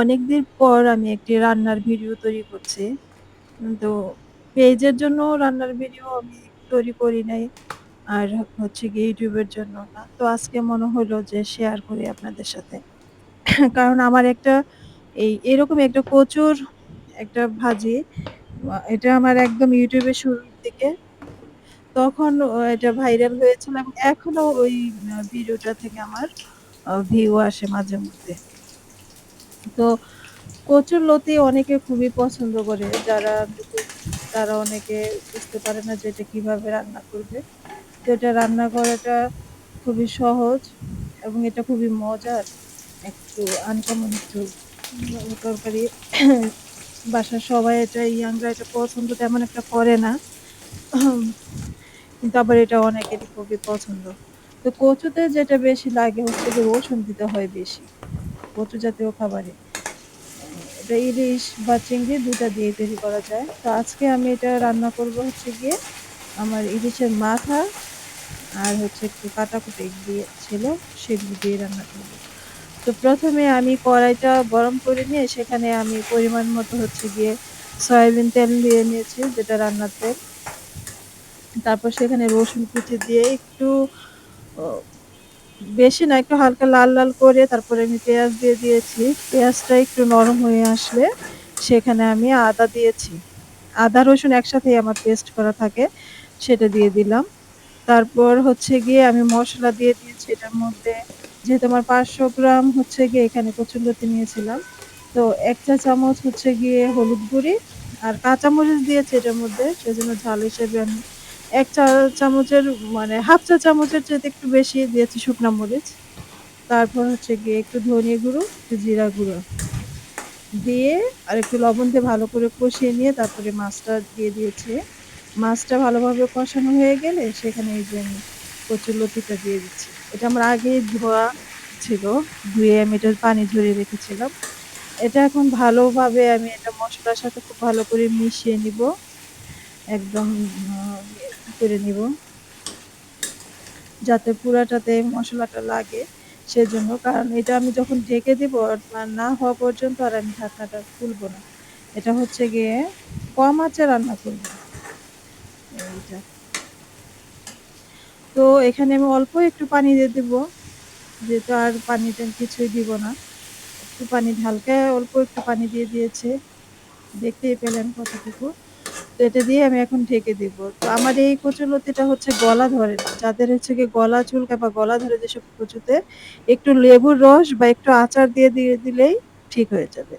অনেকদিন পর আমি একটি রান্নার ভিডিও তৈরি করছি। তো পেজের জন্য রান্নার ভিডিও আমি তৈরি করি নাই। আর হচ্ছে গিয়ে ইউটিউবের জন্য না। তো আজকে মনে হলো যে শেয়ার করি আপনাদের সাথে। কারণ আমার একটা এই এরকম একটা কচুর একটা ভাজি, এটা আমার একদম এর শুরুর দিকে। তখন এটা ভাইরাল হয়েছিল এবং এখনও ওই ভিডিওটা থেকে আমার ভিউ আসে মাঝে মধ্যে। তো কচুর লতি অনেকে খুবই পছন্দ করে। যারা তারা অনেকে বুঝতে পারে না যে এটা কীভাবে রান্না করবে। তো এটা রান্না করাটা খুবই সহজ এবং এটা খুবই মজার একটু আনকমন একটু তরকারি। বাসার সবাই এটা ইয়াংরা এটা পছন্দ তেমন একটা করে না। কিন্তু আবার এটা অনেকেরই খুবই পছন্দ। তো কচুতে যেটা বেশি লাগে হচ্ছে যে রসুন দিতে হয় বেশি। কচু জাতীয় খাবারে। এটা ইলিশ বা চিংড়ি দুটা দিয়ে তৈরি করা যায়। তো আজকে আমি এটা রান্না করব হচ্ছে গিয়ে আমার ইলিশের মাথা আর হচ্ছে একটু কাটাকুটি দিয়ে ছিল, সেগুলো দিয়ে রান্না করব। তো প্রথমে আমি কড়াইটা গরম করে নিয়ে সেখানে আমি পরিমাণ মতো হচ্ছে গিয়ে সয়াবিন তেল দিয়ে নিয়েছি, যেটা রান্নার তেল। তারপর সেখানে রসুন কুচি দিয়ে একটু বেশি না একটু হালকা লাল, লাল করে তারপরে আমি পেঁয়াজ দিয়ে দিয়েছি। পেঁয়াজটা একটু নরম হয়ে আসলে সেখানে আমি আদা দিয়েছি। আদা রসুন একসাথেই আমার পেস্ট করা থাকে সেটা দিয়ে দিলাম। তারপর হচ্ছে গিয়ে আমি মশলা দিয়ে দিয়েছি এটার মধ্যে। যেহেতু আমার ৫০০ গ্রাম হচ্ছে গিয়ে এখানে কচুরলতি নিয়েছিলাম। তো ১ চা চামচ হচ্ছে গিয়ে হলুদ গুঁড়ি আর কাঁচামরিচ দিয়েছি এটার মধ্যে। সেজন্য ঝাল হিসেবে আমি ১ চা চামচের মানে হাফ চা চামচের চাইতে একটু বেশি দিয়েছি শুকনো মরিচ। তারপর হচ্ছে গিয়ে একটু ধনিয়া গুঁড়ো, একটু জিরা গুঁড়ো। দিয়ে আর একটু লবণ দিয়ে ভালো করে কষিয়ে নিয়ে তারপরে মাছটা দিয়ে দিয়েছি। মাছটা ভালোভাবে কষানো হয়ে গেলে সেখানে এই যে আমি কচুরলতিটা দিয়ে দিচ্ছি। এটা আমার আগেই ধোয়া ছিল। ধুয়ে আমি এটার পানি ঝরিয়ে রেখেছিলাম। এটা এখন ভালোভাবে আমি এটা মশলার সাথে খুব ভালো করে মিশিয়ে নিব। একদম করে নিব। যাতে পুরাটাতে মশলাটা লাগে সেজন্য। কারণ এটা আমি যখন ঢেকে দিব রান্না হওয়া পর্যন্ত আর আমি ঢাকনাটা খুলব না। এটা হচ্ছে গিয়ে কম আঁচে রান্না করব। এইটা। তো এখানে আমি অল্প একটু পানি দিয়ে দিব। যেহেতু আর পানি-টানি কিছুই দিব না। একটু পানি, হালকা অল্প একটু পানি দিয়ে দিয়েছে দেখতেই পেলেন কতটুকু। এটা দিয়ে আমি এখন ঢেকে দিব। তো আমার এই কচুলতিটা হচ্ছে গলা ধরে না। যাদের হচ্ছে কি গলা চুলকা বা গলা ধরে যেসব কচুতে একটু লেবুর রস বা একটু আচার দিয়ে দিয়ে দিলেই ঠিক হয়ে যাবে।